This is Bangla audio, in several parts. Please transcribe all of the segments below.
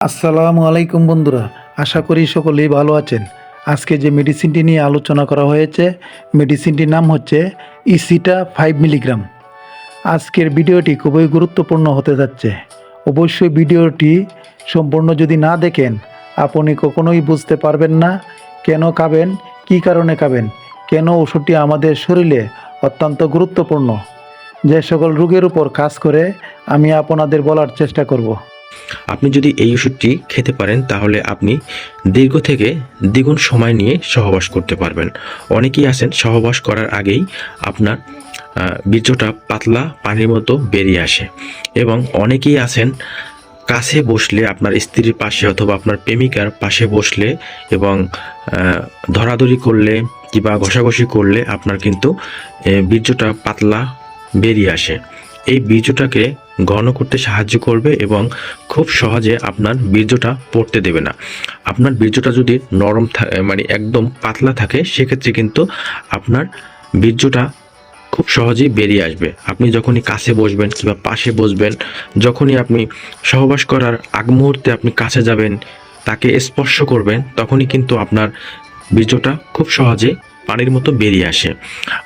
আসসালামু আলাইকুম বন্ধুরা, আশা করি সকলেই ভালো আছেন। আজকে যে মেডিসিনটি নিয়ে আলোচনা করা হয়েছে মেডিসিনটির নাম হচ্ছে ইসিটা ফাইভ মিলিগ্রাম আজকের ভিডিওটি খুবই গুরুত্বপূর্ণ হতে যাচ্ছে। অবশ্যই ভিডিওটি সম্পূর্ণ যদি না দেখেন, আপনি কখনোই বুঝতে পারবেন না কেন খাবেন, কী কারণে খাবেন, কেন ওষুধটি আমাদের শরীরে অত্যন্ত গুরুত্বপূর্ণ। যে সকল রোগের উপর কাজ করে আমি আপনাদের বলার চেষ্টা করব। আপনি যদি এই ওষুধটি খেতে পারেন, তাহলে আপনি দীর্ঘ থেকে দ্বিগুণ সময় নিয়ে সহবাস করতে পারবেন। অনেকেই আছেন, সহবাস করার আগেই আপনার বীর্যটা পাতলা পানির মতো বেরিয়ে আসে। এবং অনেকেই আছেন, কাছে বসলে আপনার স্ত্রীর পাশে অথবা আপনার প্রেমিকার পাশে বসলে এবং ধরাধরি করলে কিংবা ঘষাঘষি করলে আপনার কিন্তু বীর্যটা পাতলা বেরিয়ে আসে। এই বীর্যটাকে ঘন করতে সাহায্য করবে এবং খুব সহজে আপনার বীর্যটা পড়তে দেবে না। আপনার বীর্যটা যদি নরম মানে একদম পাতলা থাকে, সেক্ষেত্রে কিন্তু আপনার বীর্যটা খুব সহজেই বেরিয়ে আসবে। আপনি যখনই কাছে বসবেন কিংবা পাশে বসবেন, যখনই আপনি সহবাস করার আগ মুহূর্তে আপনি কাছে যাবেন, তাকে স্পর্শ করবেন, তখনই কিন্তু আপনার বীর্যটা খুব সহজে পানির মতো বেরিয়ে আসে।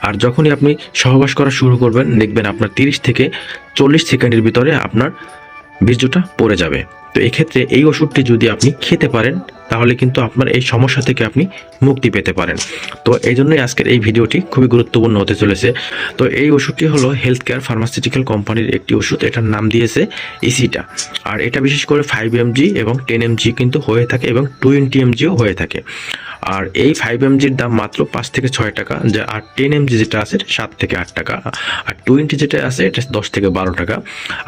আর যখনই আপনি সহবাস করা শুরু করবেন, দেখবেন আপনার তিরিশ থেকে চল্লিশ সেকেন্ডের ভিতরে আপনার বীর্যটা পড়ে যাবে। তো এক্ষেত্রে এই ওষুধটি যদি আপনি খেতে পারেন, তাহলে কিন্তু আপনার এই সমস্যা থেকে আপনি মুক্তি পেতে পারেন। তো এই জন্যই আজকের এই ভিডিওটি খুবই গুরুত্বপূর্ণ হতে চলেছে। তো এই ওষুধটি হলো হেলথ কেয়ার ফার্মাসিউটিক্যাল কোম্পানির একটি ওষুধ, এটার নাম দিয়েছে ইসিটা আর এটা বিশেষ করে ফাইভ এমজি এবং টেন এমজি কিন্তু হয়ে থাকে এবং টোয়েন্টি এমজিও হয়ে থাকে। আর এই ফাইভ এমজির দাম মাত্র পাঁচ থেকে ছয় টাকা, যা আর টেন এমজি যেটা আছে সাত থেকে আট টাকা, আর টোয়েন্টি যেটা আছে এটা দশ থেকে বারো টাকা।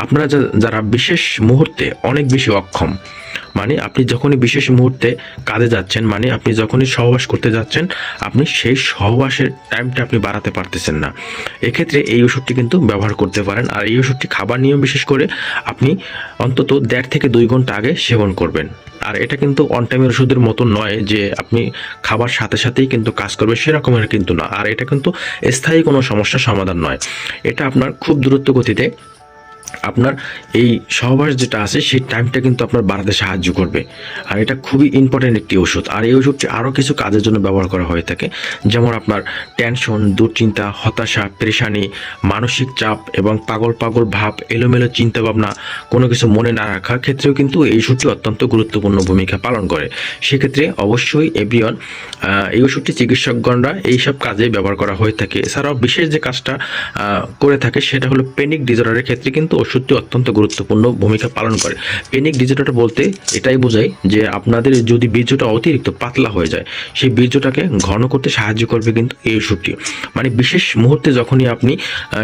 আপনারা যারা বিশেষ মুহূর্তে অনেক বেশি অক্ষম মানে আপনি যখনই বিশেষ মুহূর্তে কাজে যাচ্ছেন মানে আপনি যখনই সহবাস করতে যাচ্ছেন, আপনি সেই সহবাসের টাইমটা আপনি বাড়াতে পারতেছেন না। এক্ষেত্রে এই ওষুধটি কিন্তু ব্যবহার করতে পারেন আর এই ওষুধটি খাবার নিয়ম বিশেষ করে আপনি অন্তত দেড় থেকে দুই ঘণ্টা আগে সেবন করবেন। আর এটা কিন্তু অন টাইমের ওষুধের মতো নয় যে আপনি খাবার সাথে সাথেই কিন্তু কাজ করবে সেরকমের কিন্তু না। আর এটা কিন্তু স্থায়ী কোনো সমস্যার সমাধান নয়। এটা আপনার খুব দ্রুত গতিতে আপনার এই সহবাস যেটা আছে, সেই টাইমটা কিন্তু আপনার বাড়াতে সাহায্য করবে। আর এটা খুবই ইম্পর্টেন্ট একটি ওষুধ আর এই ওষুধটি আরও কিছু কাজের জন্য ব্যবহার করা হয়ে থাকে, যেমন আপনার টেনশন দুশ্চিন্তা, হতাশা, পেরেশানি, মানসিক চাপ এবং পাগল পাগল ভাব, এলোমেলো চিন্তা ভাবনা, কোনো কিছু মনে না রাখার ক্ষেত্রেও কিন্তু এই ওষুধটি অত্যন্ত গুরুত্বপূর্ণ ভূমিকা পালন করে। সেক্ষেত্রে অবশ্যই এভরিওয়ান এই ওষুধটি চিকিৎসকগণরা এইসব কাজে ব্যবহার করা হয়ে থাকে। এছাড়াও বিশেষ যে কাজটা করে থাকে, সেটা হলো পেনিক ডিজর্ডারের ক্ষেত্রে কিন্তু ওষুধটি অত্যন্ত গুরুত্বপূর্ণ ভূমিকা পালন করে। পেনিক ডিজর্ডার বলতে এটাই বোঝায় যে আপনাদের যদি বীর্যটা অতিরিক্ত পাতলা হয়ে যায়, সেই বীর্যটাকে ঘন করতে সাহায্য করবে কিন্তু এই ওষুধটি। মানে বিশেষ মুহূর্তে যখনই আপনি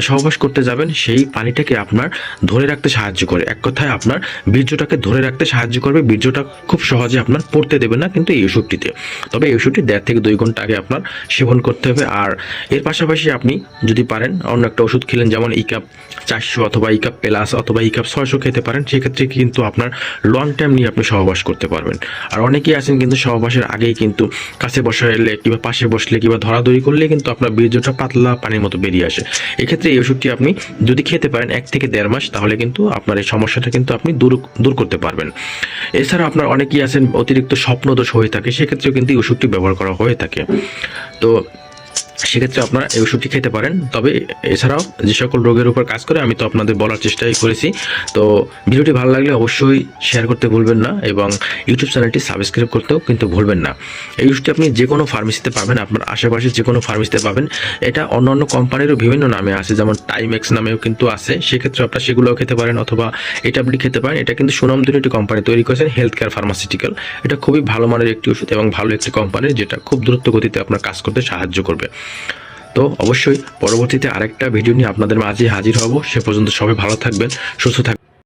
সহবাস করতে যাবেন, সেই পানিটাকে আপনার ধরে রাখতে সাহায্য করে। এক কথায় আপনার বীর্যটাকে ধরে রাখতে সাহায্য করবে, বীর্যটা খুব সহজে আপনার পড়তে দেবে না কিন্তু এই ওষুধটিতে। তবে এই ওষুধটি দেড় থেকে দুই ঘণ্টা আগে আপনার সেবন করতে হবে। আর এর পাশাপাশি আপনি যদি পারেন, অন্য একটা ওষুধ খেলেন, যেমন ইকাপ চারশো অথবা ইকাপ প্লাস অথবা ইকাপ ছয়শো খেতে পারেন, সেক্ষেত্রে কিন্তু আপনার লং টাইম নিয়ে আপনি সহবাস করতে পারবেন। আর অনেকেই আছেন কিন্তু সহবাসের আগেই কিন্তু কাছে বসাইলে কিংবা পাশে বসলে কিংবা ধরাধরি করলে কিন্তু আপনার বীর্যটা পাতলা পানির মতো বেরিয়ে আসে। এক্ষেত্রে এই ওষুধটি আপনি যদি খেতে পারেন এক থেকে দেড় মাস, তাহলে কিন্তু আপনার এই সমস্যাটা কিন্তু আপনি দূর দূর করতে পারবেন। এছাড়া আপনার অনেকেই আছেন অতিরিক্ত স্বপ্নদোষ হয়ে থাকে, সেক্ষেত্রেও কিন্তু এই ওষুধটি ব্যবহার করা হয়ে থাকে। তো সেক্ষেত্রে আপনারা এই ওষুধটি খেতে পারেন। তবে এছাড়াও যে সকল রোগের উপর কাজ করে, আমি তো আপনাদের বলার চেষ্টাই করেছি। তো ভিডিওটি ভালো লাগলে অবশ্যই শেয়ার করতে ভুলবেন না এবং ইউটিউব চ্যানেলটি সাবস্ক্রাইব করতেও কিন্তু ভুলবেন না। এই ওষুধটি আপনি যে কোনো ফার্মেসিতে পাবেন, আপনার আশেপাশে যে কোনো ফার্মেসিতে পাবেন। এটা অন্য অন্য কোম্পানিরও বিভিন্ন নামে আছে, যেমন টাইমেক্স নামেও কিন্তু আছে। সেক্ষেত্রে আপনারা সেগুলোও খেতে পারেন অথবা এটা আপনি খেতে পারেন। এটা কিন্তু সুনামধন্য একটি কোম্পানি তৈরি করেছেন হেলথ কেয়ার ফার্মাসিউটিক্যাল এটা খুবই ভালো মানের একটি ওষুধ এবং ভালো একটি কোম্পানি যেটা খুব দ্রুত গতিতে আপনার কাজ করতে সাহায্য করবে। তো অবশ্যই পরবর্তীতে আরেকটা ভিডিও নিয়ে আপনাদের মাঝে হাজির হব। সে পর্যন্ত সবাই ভালো থাকবেন, সুস্থ থাকবেন।